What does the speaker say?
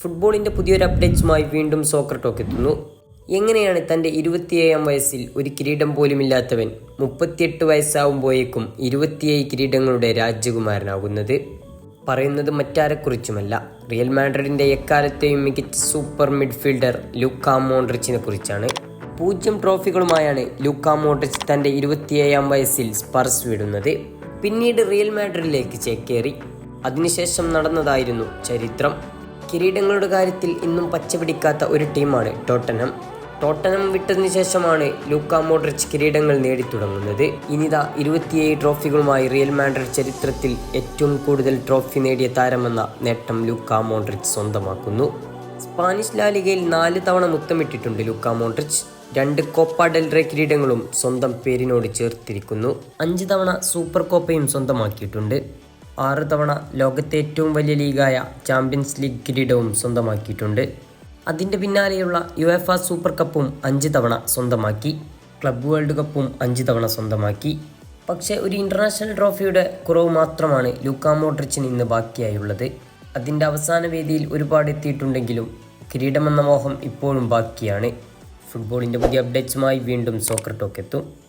ഫുട്ബോളിന്റെ പുതിയൊരു അപ്ഡേറ്റ്സുമായി വീണ്ടും സോക്കർ ടോക്ക് എത്തുന്നു. എങ്ങനെയാണ് തന്റെ ഇരുപത്തിയേഴാം വയസ്സിൽ ഒരു കിരീടം പോലുമില്ലാത്തവൻ മുപ്പത്തിയെട്ട് വയസ്സാവുമ്പോഴേക്കും ഇരുപത്തിയേഴ് കിരീടങ്ങളുടെ രാജകുമാരനാകുന്നത്? പറയുന്നത് മറ്റാരെക്കുറിച്ചുമല്ല. റിയൽ മാഡ്രിഡിന്റെ എക്കാലത്തെയും മികച്ച സൂപ്പർ മിഡ്ഫീൽഡർ ലൂക്കാ മോൺട്രിച്ചിനെ കുറിച്ചാണ്. പൂജ്യം ട്രോഫികളുമായാണ് ലൂക്കാ മോൺട്രിച്ച് തന്റെ ഇരുപത്തിയേഴാം വയസ്സിൽ സ്പർസ് വിടുന്നത്. പിന്നീട് റിയൽ മാഡ്രിഡിലേക്ക് ചേക്കേറി. അതിനുശേഷം നടന്നതായിരുന്നു ചരിത്രം. കിരീടങ്ങളുടെ കാര്യത്തിൽ ഇന്നും പച്ചപിടിക്കാത്ത ഒരു ടീമാണ് ടോട്ടനം. ടോട്ടനം വിട്ടതിന് ശേഷമാണ് ലൂക്ക മോഡ്രിച്ച് കിരീടങ്ങൾ നേടിത്തുടങ്ങുന്നത്. ഇനിതാ ഇരുപത്തിയേഴ് ട്രോഫികളുമായി റിയൽ മാഡ്രിഡ് ചരിത്രത്തിൽ ഏറ്റവും കൂടുതൽ ട്രോഫി നേടിയ താരമെന്ന നേട്ടം ലൂക്ക മോഡ്രിച്ച് സ്വന്തമാക്കുന്നു. സ്പാനിഷ് ലാലികയിൽ നാല് തവണ മുത്തമിട്ടിട്ടുണ്ട് ലൂക്ക മോഡ്രിച്ച്. രണ്ട് കോപ്പ ഡെൽറേ കിരീടങ്ങളും സ്വന്തം പേരിനോട് ചേർത്തിരിക്കുന്നു. അഞ്ച് തവണ സൂപ്പർ കോപ്പയും സ്വന്തമാക്കിയിട്ടുണ്ട്. ആറ് തവണ ലോകത്തെ ഏറ്റവും വലിയ ലീഗായ ചാമ്പ്യൻസ് ലീഗ് കിരീടവും സ്വന്തമാക്കിയിട്ടുണ്ട്. അതിന്റെ പിന്നാലെയുള്ള യു എഫ് സൂപ്പർ കപ്പും അഞ്ച് തവണ സ്വന്തമാക്കി. ക്ലബ് വേൾഡ് കപ്പും അഞ്ച് തവണ സ്വന്തമാക്കി. പക്ഷേ ഒരു ഇന്റർനാഷണൽ ട്രോഫിയുടെ കുറവ് മാത്രമാണ് ലൂക്കാ മോഡ്രിച്ചിന് ഇന്ന് ബാക്കിയായുള്ളത്. അതിന്റെ അവസാന വേദിയിൽ ഒരുപാട് എത്തിയിട്ടുണ്ടെങ്കിലും കിരീടമെന്ന മോഹം ഇപ്പോഴും ബാക്കിയാണ്. ഫുട്ബോളിന്റെ പുതിയ അപ്ഡേറ്റ്സുമായി വീണ്ടും സോക്കർ ടോക്ക് എത്തും.